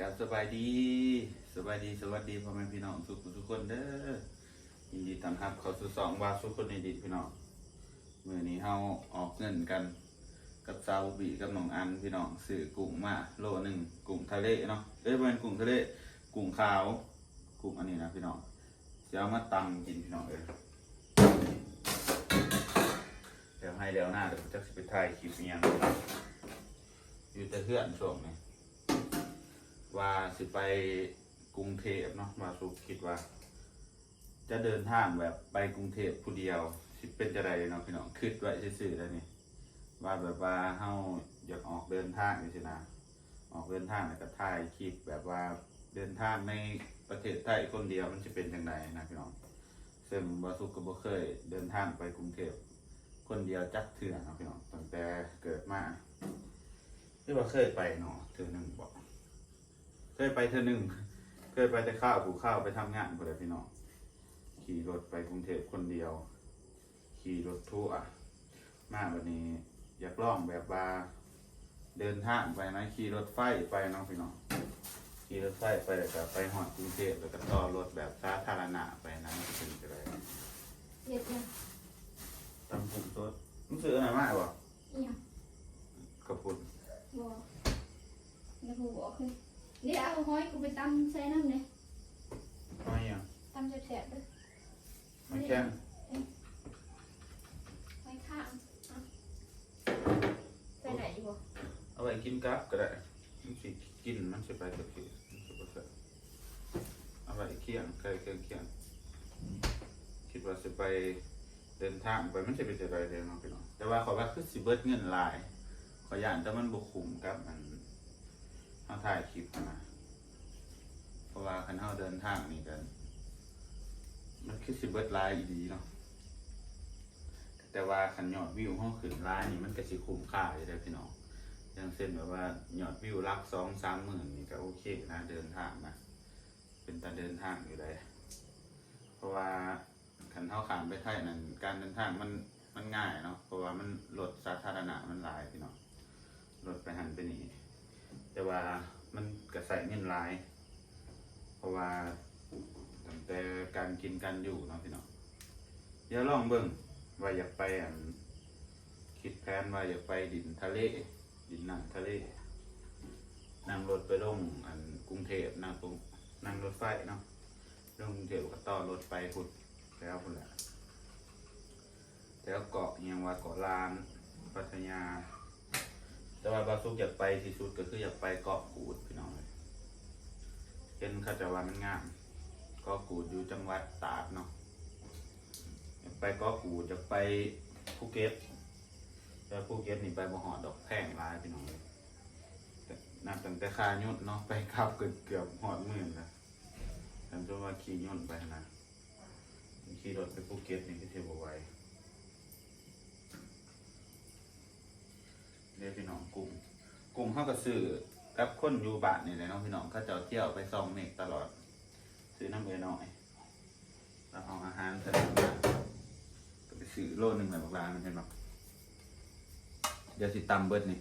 กับสบายดีสบายดีสวัสดีพ่อแม่พี่น้องทุกทุกคนเด้อยินดีต้อนรับเข้าสู่สองวาสุคนในดิพี่น้องมื่อนี้เฮาออกเงินกันกับซาวบีกับน้องอันพี่น้องซื้อกุ้งมาโลหนึ่งกุ้งทะเลเนาะเอ้ยเป็นกุ้งทะเลกุ้งขาวกุ้งอันนี้นะพี่น้องจะเอามาตำกินพี่น้องเอ้ยเดี๋ยวให้เดี๋ยวหน้าเดี๋ยวจะสิไปถ่ายคลิปยังอยู่แต่เพื่อนช่วงนี้ ว่าสิไปกรุงเทพเนาะมาสุคิดว่า จะเดินทางแบบไปกรุงเทพผู้เดียวสิเป็นจะไรเนาะพี่น้องคิดไว้ซื่อๆแล้วนี่ว่าแบบว่าเฮาอยากออกเดินทางนี่สินะออกเดินทางแล้วก็ถ่ายคลิปแบบว่าเดินทางในประเทศไทยคนเดียวมันจะเป็นยังไงนะพี่น้องซึ่งบาสุกก็บ่เคยเดินทางไปกรุงเทพคนเดียวจักเถื่อเนะพี่น้องตั้งแต่เกิดมาที่ว่าเคยไปเนาะเถื่อหนึ่งบอก ยไปเธอหนึ่งเคยไปแต่ข้าวผูข้าวไปทำงานคนเดียวพี่น้องขี่รถไปกรุงเทพคนเดียว ขี่รถทั่วมาวันนี้ อยากลองแบบว่าเดินทางไปนะขี่รถไฟไปเน้องพี่น้องขี่รถไฟไปแล้วก็ไปหอดกรุงเทพแล้วก็ต่อรถแบบสาธารณะไปนะมันจะเป็นอะไรเฮ็ดยังตำปุ่มตัวรู้สึกอะไรมากวะอีหยังกระปุนบ่แล้วกูบอ กคือนี่เอาหอยกูไปตำใส่น้ำเลยไม่ยังตำแซ่บๆเด้อไม่แค่งหอยข้างอะใส่ไหนอีกบ่เอาไว้กินกับก็ได้มันสิกินมันสิไปตะกี้มันสิบ่แซ่บเอาไว้เคี่ยงไก่เครื่องเคี่ยงคิดว่าสิไปเดินทางไปมันจะเป็นจะไรเดียวเนาะพี่น้องแต่ว่าขอว่าคือสิเบิดเงินหลายขอย่านแต่มันบุคุมกับมัน เขาถ่ายคลิปนะเพราะว่าคันเขาเดินทางนี่กัน มันคือสิเบิดหลายอีดีเนาะแต่ว่าคันยอดวิวเขาขึ้นหลายนี่มันก็สิคุ้มค่าอยู่ได้พี่น้องอย่างเช่นแบบว่ายอดวิวลักสองสามหมื่นนี่ก็โอเคนะเดินทางนะ เป็นตารเดินทางอยู่ได้เพราะว่าขันเท้าขามไปไทยนั่นการเดินทางมันมันง่ายเนาะเพราะว่ามันรถสาธารณะมันหลายพี่น้องรถไปหันไปนี่ แต่ว่ามันก็ใส่เงินหลาย เพราะว่าตั้งแต่การกินการอยู่เนาะพี่เน้องเดี๋ยวลองเบิ่งว่าอยากไปอันคิดแผนว่าอยากไปดินทะเล ดินน้ำทะเล นั่งรถไปลงอันกรุงเทพนั่งรงนั่งรถไฟเนาะเรื่องกรุงเทพก็ต่อรถไปพุดแล้วพุ่นแหละแล้วเกาะอิหยังว่าเกาะล้าน พัทยา แต่ว่าบาสุกอยากไปที่สุดก็คืออยากไปเกาะกูดพี่น้องเลยเห็นเขาจะว่ามันงามเกาะกูดอยู่จังหวัดตราดเนาะอยากไปเกาะกูดอยากไปภูเก็ตแต่ภูเก็ตนี่ไปบ่หอดดอกแพงหลายพี่น้องเลยนับตั้งแต่ค่ายุดเนาะไปขับเกือบเกือบหอดหมื่นล้วฉันว่าขี่ย่นไปนะขี่รถไปภูเก็ตนี่ก็เที่ยวบ่ไหว เรียกพี่น้องกลุ่มกลุ่มเข้าก็ซื้อกับคนอยู่บ้านนี่แหละเน้องพี่น้องเขาเจะเที่ยวไปซองเมกตลอด ซื้อน้ำเบยหน่อยแล้วเอาอาหารเสร็จก็ไปซื้อโลนึงแบบร้านมันเห็นปะเดี๋ยวสิตำเบิดนี่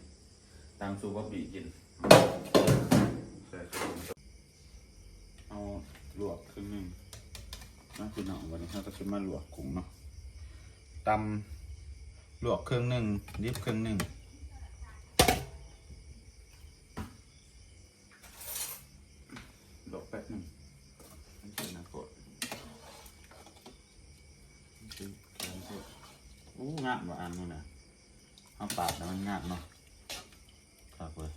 ตำซูบะบีกินใส่ถุงเอาลวกครึ่งหนึ่งนะพี่น้องวันนี้เราก็จะมาลวกกุ้งเนาะตำลวกครึ่งหนึ่งดิบครึ่งหนึ่งลวกแป๊บหนึ่งไม่ใช่นะกดไม่ใช่แกงกดอู้งามกว่าอันนู้นนะเอาปาดแล้วมันงามเนาะครับเลย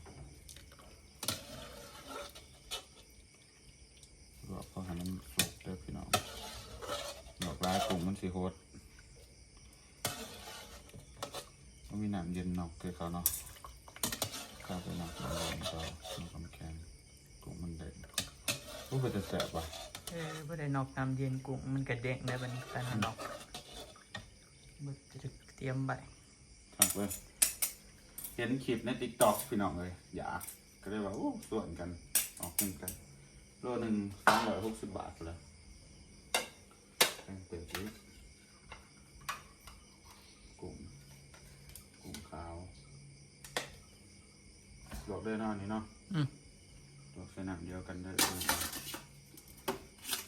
ลวกเขาหันน้ำสุกเด้อพี่น้องดอกลายกุ้งมันสีโคตรมันมีน้ำเย็นเนาะคือเขาเนาะข้าวไปหนักน้ำเย็นก็มีความแข็งกุ้งมันเด็ดรู้ไปจะแสบป่ะเออบ่ได้นอกน้ำเย็นกุ้งมันกระเด้งได้บัดนี้แต่ถ้านอกบ่จะเต รียมใบครับเว้ยเห็นคลิปในติ๊กต็อกพี่น้องเลยอยากก็เลยว่าโอ้ส่วนกันออกกินกันโลหนึ่งสองร้อยหกสิบบาทเลยแพงเปิดชีสกุ้งกุ้งขาวลวกได้เนอนนี่เนาะอืม ลวกใส่น้ำเดียวกันได้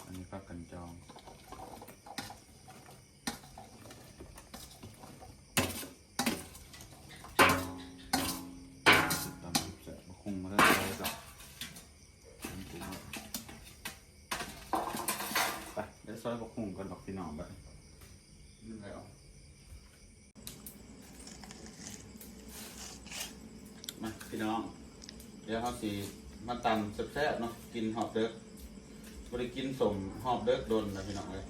อันนี้พักกันจองตำแสบคงมาได้เลยกับไปเดี๋ยวซอยบกหุ่งกันบอกพี่น้องไปนี่ไงออกมาพี่น้อง เดี๋ยวเขาสีมาตำแซ่บๆเนาะกินหอบเด็กบริกินสมหอบเด็กโดนนะพี่น้องเลย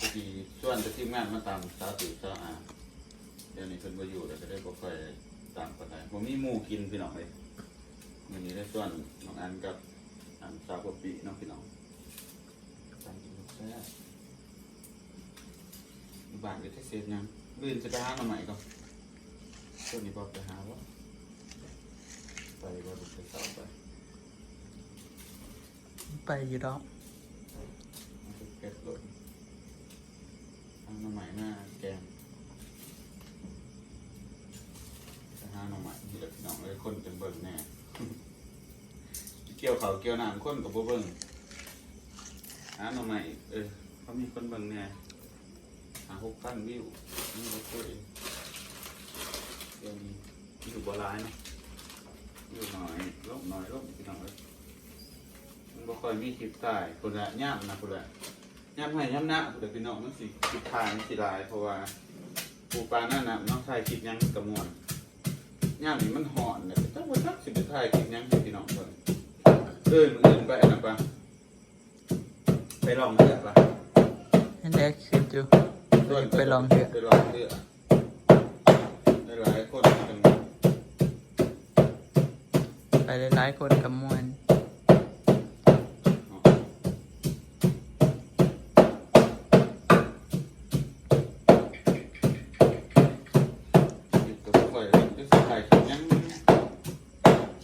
ก็ดีส่วนจะทีมงานมาตำสาติสาอาเดี๋ยวนี้เพิ่นมาอยู่เดี๋ยวจะได้บ่ค่อยตามกันได้ผมมีหมูกินพี่น้องเลยวันนี้ได้ส่วนน้องอันกับอันสาวกบปีน้องพี่น้องตำกินแซ่บบานก็จะเสร็จยังลื่นจะไปหาใหม่ก่อนช่วงนี้พอกไปหาวะ ไปว่าลูกไปสอบไปไปอยู่ดอกมันจะเก็บรถทางหน่อไม้หน้าแกงจะหาหน่อไม้ที่ละพี่น้องเลยคนจะเบิ่งแน่เกี่ยวเขาวเกี่ยวน้ำคนกับบ่เบิ่งหาหน่อไม้เออเขามีคนเบิ่งแน่หาหกพันวิวนี่ก็ช่วยเดี๋ยวนี้วิวบ่ร้ายเนาะวิวน้อยลบน้อยลบพี่น้องเลยมันบ่ค่อยมีคลิปถ่ายคนละย่ำนะคนละย่ำให้ย่ำหน้าคนละพี่น้องมันสิคลิปถ่ายมันสิลายเพราะว่าปูปลาหนั่นน่ะน้องถ่ายคลิปยังมันกระมวลย่ำนี่มันห่อนเนี่ยแต่ว่าจักสิไปถ่ายคลิปยังให้พี่น้องเพิ่นเอ้ยมืออื่นไปนะปะไปลองเลือกปะนั่นแหละคือจูไปลองเถอะไปลองเลือกได้หลายคนจัง หลายๆคนกับมวนอยู่กับข่อยแล้วจะสิถ่ายคลิปหยัง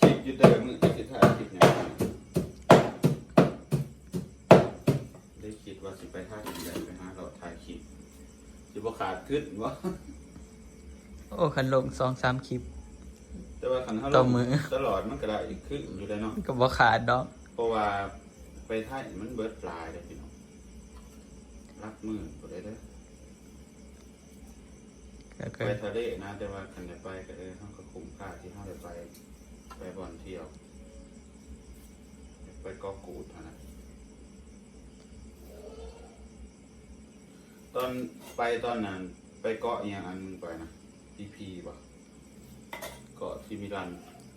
คลิปอยู่แต่ละมื้อจะสิถ่ายคลิปหยังได้คิดว่าสิไปท่าที่ใดไปหาเราถ่ายคลิปสิบ่ขาดขึ้นวะโอ้คันลงสองสามคลิปแต่ ว่าคันเฮาต่อมื้อตลอดมันก็ได้อีกขึ้นอยู่ได้เนาะก็บ่ขาดดอก เพราะว่าไปท่ายมันเบิดปลายเลยพี่น้องรับมือบ่ได้เด้อแล้วก็ไปทะเลนะแต่ว่าคันได้ไปก็เออเฮาก็คุ้มค่าที่เฮาได้ไป ไปบ่อนเที่ยว ไปเกาะกูดเท่านั้นตอนไปตอนนั้นไปเกาะอหย่างอันมึงไปนะพีพี ป่ะเกาะที่มิลัน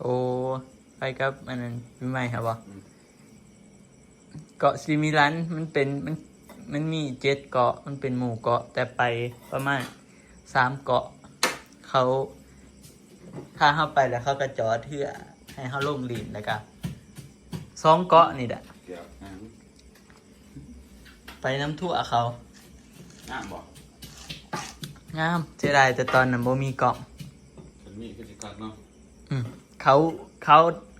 โอ้ไปกับอันนั้นพี่ใหม่ครับบ่อืม เกาะซิมิลันมันเป็นมันมันมีเจ็ดเกาะมันเป็นหมู่เกาะ แต่ไปประมาณสามเกาะ เขาถ้าเข้าไปแล้วเขาก็จอดเพื่อให้เขาลงลินแล้วก็สองเกาะนี่แหละเกี่ยวนะไปน้ำทั่วเขาน้าบอกงามเจไดายแต่ตอนนั้นบ่มีเกาะฉันมีพฤติกรรมเนาะ อืมเขาเขา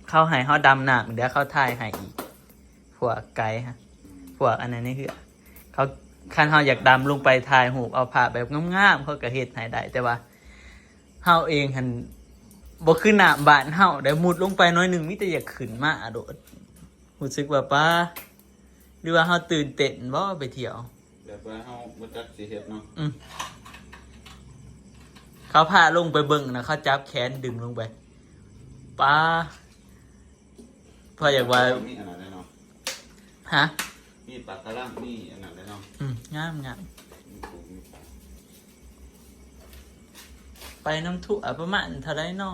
เขาให้เขาดำหนักเดี๋ยวเขาถ่ายให้อีก พวกไกด์ฮะอืมพวกอันนั้นนี่คือ เขาคันเขาอยากดำลงไปถ่ายหูปเอาผ้าแบบงามๆเขาก็เฮ็ดให้ได้แต่ว่าเฮาเองหันบ่คือหน้าบ้านเฮาได้มุดลงไปหน้อยหนึงมีแต่อยากขึ้นมาโดดรู้สึกว่าป้าหรือว่าเฮาตื่นเต้นบ่ไปเที่ยวแบบว่าเฮาบ่จักสิเฮ็ดเนาะเขาพาลงไปเบิ่งนะเขาจับแขนดึงลงไป ป้าพออยากว่ามีอันนั้นได้เนาะฮะมีปากกะลังมีอันนั้นได้เนาะอืมงามงามมีปูมีปลาไปน้ำทุอะประมาณเท่าไรนอ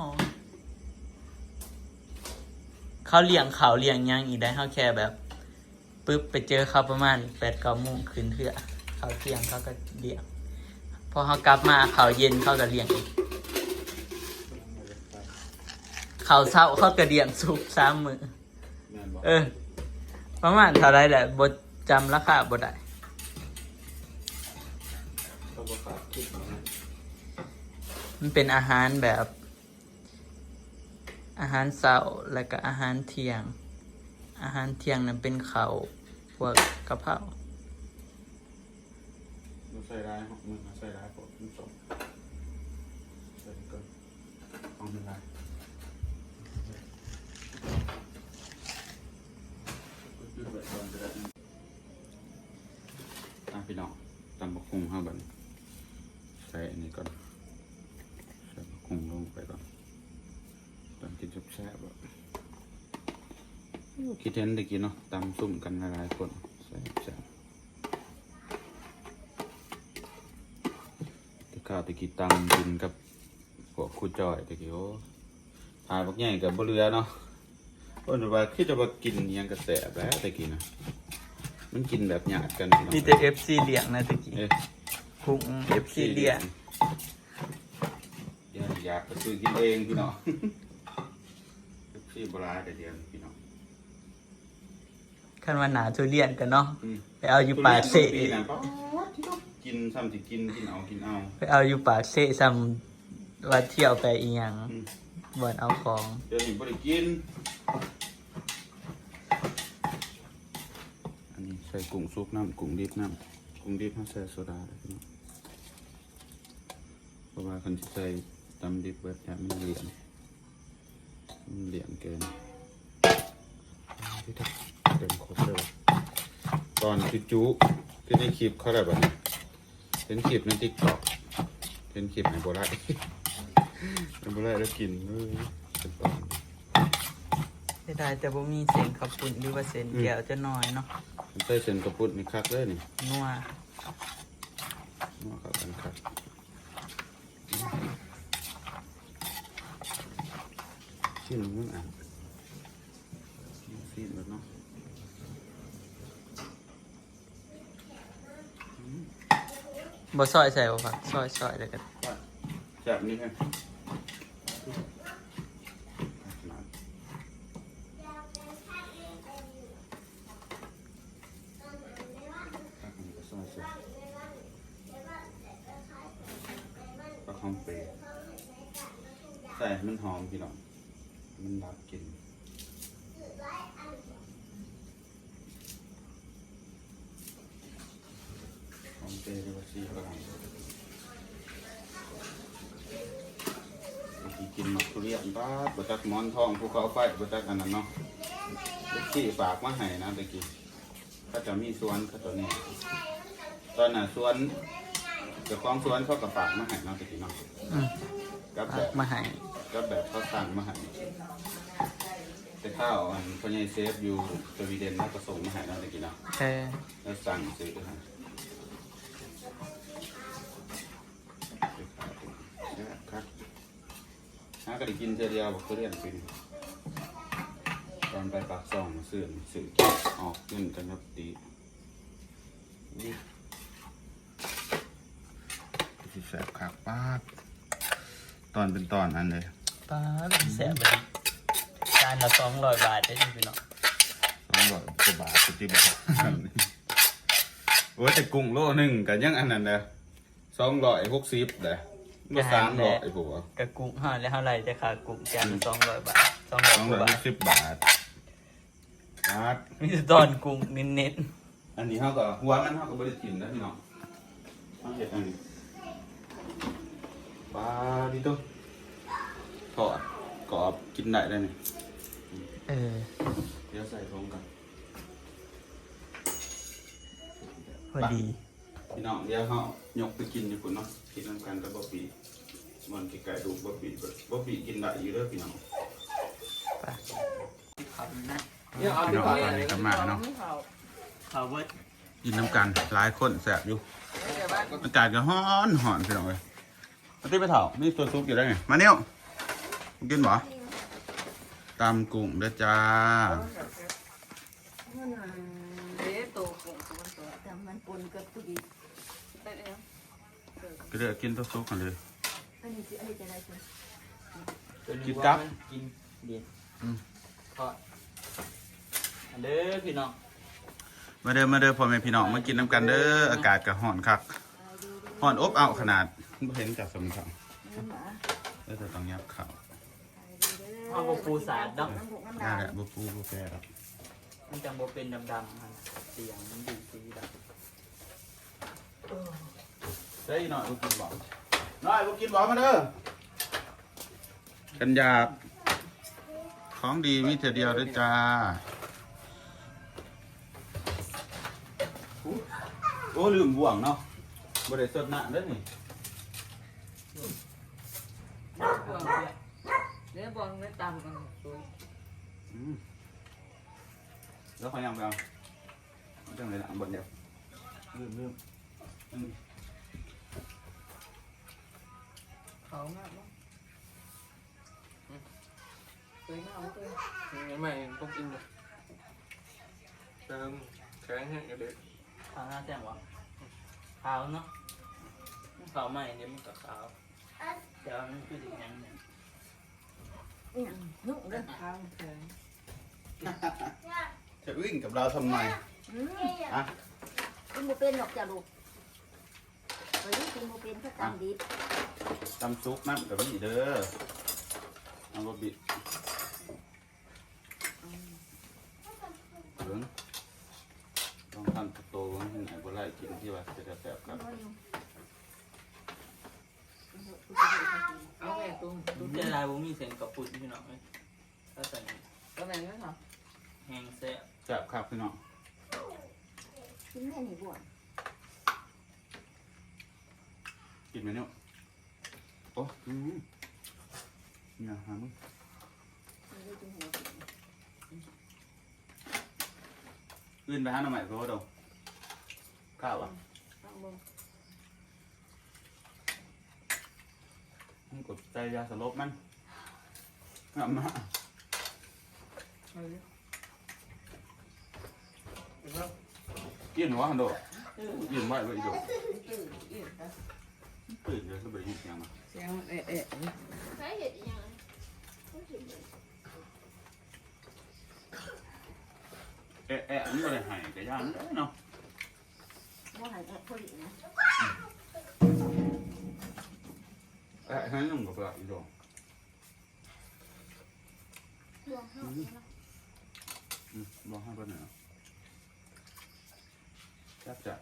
เขาเลี้ยงเขาเลี้ยงหยังอีกได้เขาแค่แบบปึ๊บไปเจอเขาประมาณแปดเก้าโมงคืนเถื่อเขาเที่ยงเขาก็เลี้ยงพอเขากลับมาเขาเย็นเขาก็เลี้ยงอีก เขาเศร้าเขาก็เลี้ยงสุกสามมือแม่นบ่เออ ประมาณเท่าไรแหละบทจำราคาบทได้เขาบ่ขาดคิดเนาะมันเป็นอาหารแบบ อาหารเช้าแล้วก็อาหารเที่ยง อาหารเที่ยงนั้นเป็นเขาวพวกกะเพรามันใส่ได้หอกมันใส่ได้พวกมันสมใส่ก่อนเอามันได้ ตาะพี่น้องตำบักคุงห้าบันใส่อันนี้ก่อนใส่บักคุงลงไปก่อนตอนกินจบแซ่บคิดเห็นได้กินเนาะตำซุ่มกันหลายๆคนใส่แซ่ตะข้าวตะกี้ตำกินกับพวกคู่จอยตะกี้โอ้ทายพวกใหญ่กับบเรือเนาะ เพิ่นว่าคือจะมากินอิหยังกระแสบแล้วตะกี้นะมันกินแบบหยาดกันพี่น้องมีแต่ FC เลี้ยงนะตะกี้เอ๊ะพุง FC เลี้ยงเดี๋ยวอยากไปซื้อกินเองพี่น้อง พี่โบราณแต่เดียวพี่น้องคันว่าหนาทุเรียนกันเนาะอืมไปเอาอยู่ปากเสะปีนั้นป๊าดที่ต้องกินซ้ำสิกินกินเอากินเอา ไปเอาอยู่ปากเสะซ้ำว่าเที่ยวไปอีหยังอืม บ่อนเอาของ เดี๋ยวนี้บ่ได้กิน อันนี้ใส่กุ้งซุปน้ำกุ้งดิบน้ำกุ้งดิบเขาใส่โซดาเลยพี่น้องเพราะว่าคันสิใส่ตำดิบเบิดเนี่ยมันเหลี่ยมมันเหลี่ยมเกินที่ทักเต็มครบเลยตอนจุจุที่ในคลิปเขาแบบนี้เห็นคลิปในติ๊กต็อกเห็นคลิปในโบราณในโบราณแล้วกินเออ ไม่ได้แต่บ่มีเสียงขับปุ่นหรือว่าเสียงแก้วจะน้อยเนาะใส่เส้นกระปุกนี่คักเลยนี่นัวมาเข้ากันคักชิ้นมึงอะชิ้นแบบเนาะบ่ซอยใส่บ่ครับซอยซอยแล้วก็จับนี่ให้ก็หอมเปรย์ใส่ให้ มันหอมพี่น้อง มันรับกลินหอมเปรย์เรียกว่าซีฝรั่งบางกินมักทุเรียนบ้าบจักมอนทองภูเขาไฟบจักอันนั้นเนาะลูกที่ฝากมาให้นะตะกี้ก็จะมีสวนเขาตัวนี้ตอนน่ะสวนเจ้าของสวนเขาก็ฝากมาให้นะตะกี้เนาะ กับแบฝากบมาให้ก็แบบเขาสั่งมาให้แต่ข้าวอันพ่อใหญ่เซฟอยู่สวีเดนแล้วก็ส่งมาให้เราได้กินเนาะเออแล้วสั่งซื้อให้ครับหาก็ได้กินเทอเดียวบอกทุเรียนกินตอนไปปากซองมาซื้อซื้อกินออกเงินกันครับตีนี่ ที่แสบคักป้าด ตอนเป็นตอนอันเลยปลาแซ่บเลยจานละ200บาทได้อพี่น้องสองร้อยกว่าบาทสิบบาทโอ้ยแต่กุ้งโลหนึ่งกันยังอันนั้นเลยสองร้อยหกสิบเลยโลสามร้อยผัวกะกุ้งห่อแล้วเท่าไหร่จะค่ากุ้งจานละ200บาท200สองกร้อว่ายบาหทกสิบบาทบาทมีแต่ตอนกุ้งเน้นอันนี้เขาก็หัวมันเขาก็บริจินนะพี่น้องเขาเห็ดอันนี้ ปลาดิโตทอดกรอบกินได้เลยนี่ๆเออ เดี๋ยวใส่ทงกันพอดี พี่น้องเดี๋ยวเขายกไปกินอยู่คุณเนาะกินน้ำกันกับบะหมี่มันไก่ดูบะหมี่บะหมี่กินได้อยู่เด้อพี่น้องไปขับนะพี่น้องตอนนี้ก็มาเนาะขับเวิร์ดกินน้ำกันหลายคนแสบอยู่อากาศก็ฮ้อนหอนพี่น้องเลย มาตีไปเถานี่ตัวซุปอยู่ได้ไงมาเนี่ยกินบ่ตำกุ้งเด้อจ้าเด้โตของตัวตัวแต่มันปนกับตุกีแต่เนี้ยก็เดี๋ยวกินตัวซุปกันเลยอันนี้สิอันนี้จะได้สิกินกับกินเบียร์อืมทอดอันเด้อพี่น้องมาเด้อมาเด้อพ่อแม่พี่น้องมากินน้ำกันเด้ออากาศก็ฮ้อนคักฮ้อนอบอ้าวขนาด บ่เห็นจากสมองน้ำหมาแล้วจะต้องยับเข่าเอาบปูสาดดอกน้ำหกน้ำน่าดาแหละบุปูบุแฟครับมันจังโบเป็นดำๆมันเสียงมันดีสีดได้หน่อยบุกินบ่น้อยบุกินบ่มาเด้อกันอยากของดีมีแต่เดียวเด้อจ้าโอ้อ้ลืมบ่วงเนาะบ่ได้สดน้ำเด้อนี่บวง เดี๋ยวบวงได้ตามกันตัวอืมแล้วเขายังไปเอาเอาจังเลยละบนเดียวลืมลืมอืมเขามากมั้งเคยมากมั้งเคยยังไม่ต้องกินเลยเติมแข็งให้เด็กขาวหน้าแจ่มวะขาวเนาะขาวใหม่เดี๋ยวมันก็ขาว แต่ว่ามันคือสียังเนี่ยนุ่งเด้อข้าวเคยจะวิ่งกับเราทำไมอืมอะกินบ่เป็นหรอกจ้ะลูกไปกินบ่เป็นถ้าตามดิบตำซุปน้ำกับนี่เด้อเอาบะบิถึงต้องทำโตๆให้ไหนบ่ไล่กินที่ว่าจะแซ่บๆครับเอาแม่ตุ้ม ลูกเจลายบ่มีเส้นกับปุ่นพี่น้องเลยก็ใส่ก็แม่ไม่ทแห้งแซ่บแซ่บครับพี่น้องกินแม่นี่บ่วนกินไหมเนี่ยโอ้อืมเนี่ยหามึงมันได้กินหัวกินอื่นไปหาหน่อใหม่เพราะว่าเดาข้าวอะต้องมึงมึงกดใจยาสลบมัน กลับมาเฮ้ยกินหัวหันโดยืนไหวไว้อีโดตื่นตื่นนะตื่นเดี๋ยวก็ไปยินเสี ยงมาเสียงเอ๊ะเอ๊ะใช้เห็ดอีหยังต้องกินเลยเอ๊ะเอ๊ะมันก็เลยหายแต่ย่านเนาะบ่ให้แอะพอดีนะเอ๊ะให้นุ่มกับเราอีโดลวงห้าอืมลองให้เพื่อนหน่อยเนาะแซ่บจัด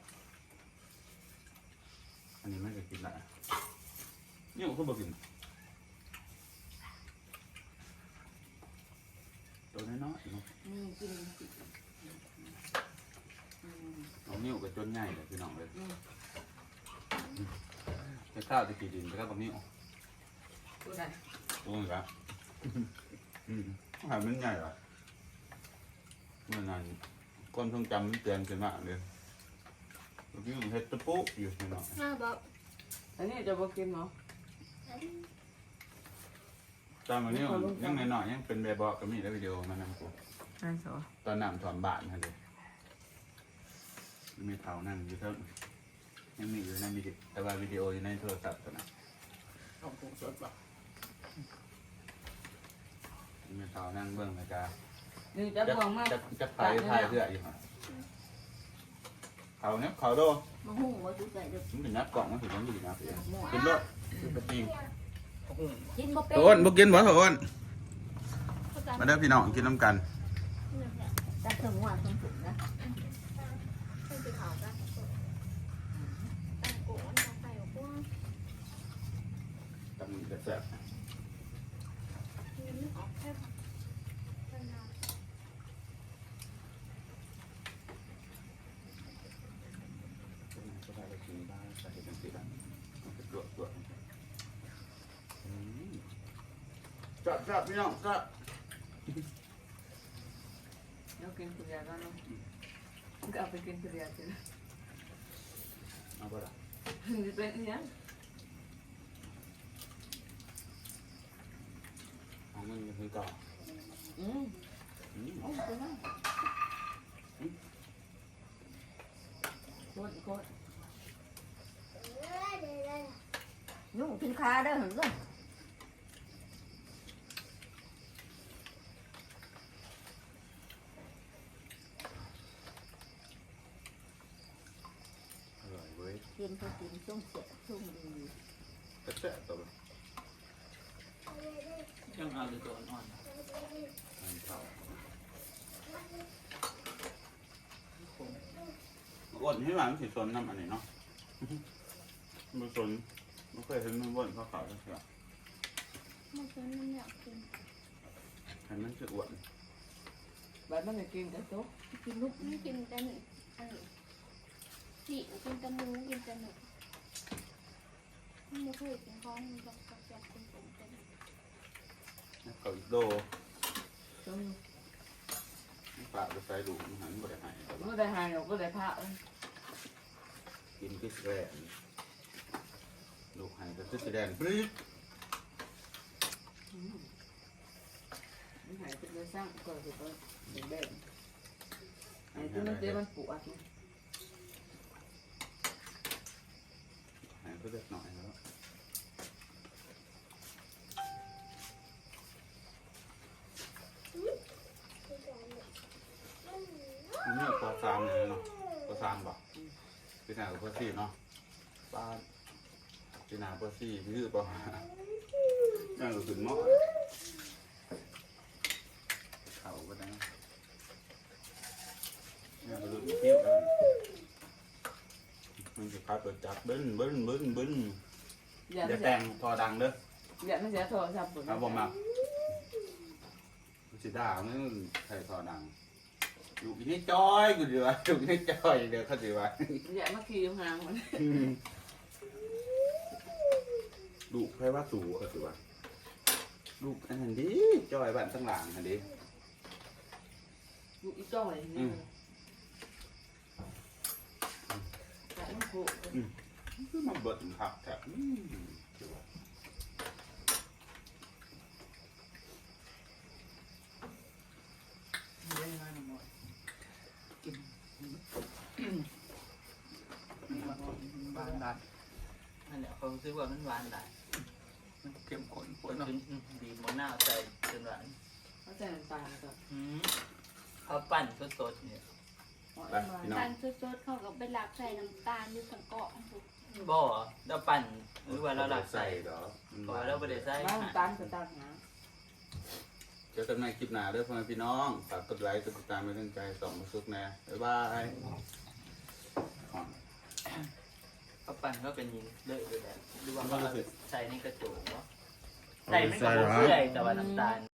อันนี้ไม่เคยกินได้นี่ผมก็บอกกินตัวน้อยๆเนาะนี่กินเอานิ้วกับจนใหญ่เลยพี่น้องเลยจะข้าวจะกี่ดินจะข้าวกับนิ้วตัวไหนตรงนี้ครับอืม หายมันใหญ่เหรอเมื่อนานความทรงจำมันเตือนขึ้นมาเลยนิ้วเฮ็ดตะปุ๊อยู่พี่น้องห้าบอกอันนี้จะบอกกินเนาะตอนวันนี้ยังหน่อยๆยังเป็นแบบบอกก็มีแล้ววิดีโอมานำกูใช่สอตอนน้ำถ่วมบ้านนั่นเลยมีเท่านั่งอยู่เท่ายังมีอยู่ในวิดีแต่ว่าวิดีโออยู่ในโทรศัพท์ตัวนั้นเอาผงสดป่ะ มีเท่านั่งเบื้องนะจ๊ะนี่จะบวงมากจะจะถ่ายถ่ายเพื่ออยู่ฮะเขาเนี้ยเขาโดมาหุ้งว่าจุดใส่เด้อมันเป็นนัดกล่องมันถึงมันอยู่นับเองหม้อกินรถกินกระทิงกินบ่เป็นโอนบ่กินบ่โอนมาเด้อพี่น้องกินน้ำกันจักถึงว่าสมสุขนะกับมือกระแสบก็ได้ไปกินบ้างใส่เป็นสีดำมันจะตรวจตรวจอืม จับจับพี่น้องจับเดี๋ยวกินคุณยาแล้วเนาะก็เอาไปกินคุณยาสิเอาไปละจะเป็นอย่างนี้เอาเงินไปซื้อต่ออืมอืมโอ้เป็นไรโคตรโคตรยุ่งกินขาเด้อหึงเด้ออร่อย เยกินพอกินช่วงเสียช่วงดีกระแสบตัวยังเอาแต่ตัวอ่อนๆนะมันเผาอ้วนให้หวานสิสนน้ำอันนี้เนาะมันสนไม่เคยเห็นมันอ้วนเขาวขาวเลยครับมันเป็นมันอยากกินเห็นมันจะอ้วนแบบมันไม่กินกันโต๊ะกินลูกนี่กินแต่หนี่เออ พี่กินแต่หมูกินแต่หนูไม่เคยกินของมันจับจับจับกินผมเป็นเขาอีกโดจนปากจะใส่ดูมันหันบ่ได้หายเมื่ได้หายเราก็ได้พระกินพิษแรงลูกหายก็คือสีแดงปรี๊ดอืมมันหายไปเลยสร้างก็คือตัวแดงๆไอ้ที่มันเจ็บมันปวดนะ หาย ก็เล็กหน่อยแล้วอันนี้ปอซามเลยเนาะปอซามบ่พี่นากับปอซี่เนาะป้าพี่นาปอซี่พี่คือปอนั่นก็ขึ้นหม้อเขาก็ได้นะเนี่ยก็รู้เที่ยวกันมันจะ พาเปิดจับเบิ้ลเบิ้ลเบิ้ลเบิ้ลอย่าเดี๋ไม่ยวเสีแต่ยงทอดังเด้ออย่าไม่เสียโทรศัพท์ผมเอาบ่มาสิด่ามันใครทอดัง อยู่อีนี่จอยกูดีวะอยู่อีนี่จอยเดี๋ยวเขาดีวะอย่ามาขี่ห่างมันลูกใครว่าสูเขาสิวะลูกอันนั้นดีจอยบ้านตั้งหลังอันดีอยู่อีจ้อยนี่แต่มันโผล่ คือมาเบิดผักแถบอืมเล่นงานหมดกินหวานได้นั่นแหละเขาซื้อว่ามันหวานได้มันเข้มข้นปปววดดเนาะจนดีหมดหน้าใจจนหวานเขาใส่น้ำตาลก็อืมเขาปั่นสดๆเนี่ย ไปพี่น้อง การสดๆเขาก็ไปหลักใส่น้ำตาลอยู่สังเกาะบ่เราปั่นหรือว่าเราหลักใส่เหรอพอเราไม่ได้ใส่บ้านน้ำตาลก็ตามหาเจอกันในคลิปหน้าเด้อพ่อแม่พี่น้อง ฝากกดไลค์กดติดตามเป็นกำลังใจส่องมาสุกแน่บ๊ายบายเขาปั่นก็เป็นยิงเลิกเลยแหละหรือว่าเขาเอาใส่ในกระโจกวะใส่ไม่กับเพื่อยแต่ว่าน้ำตาล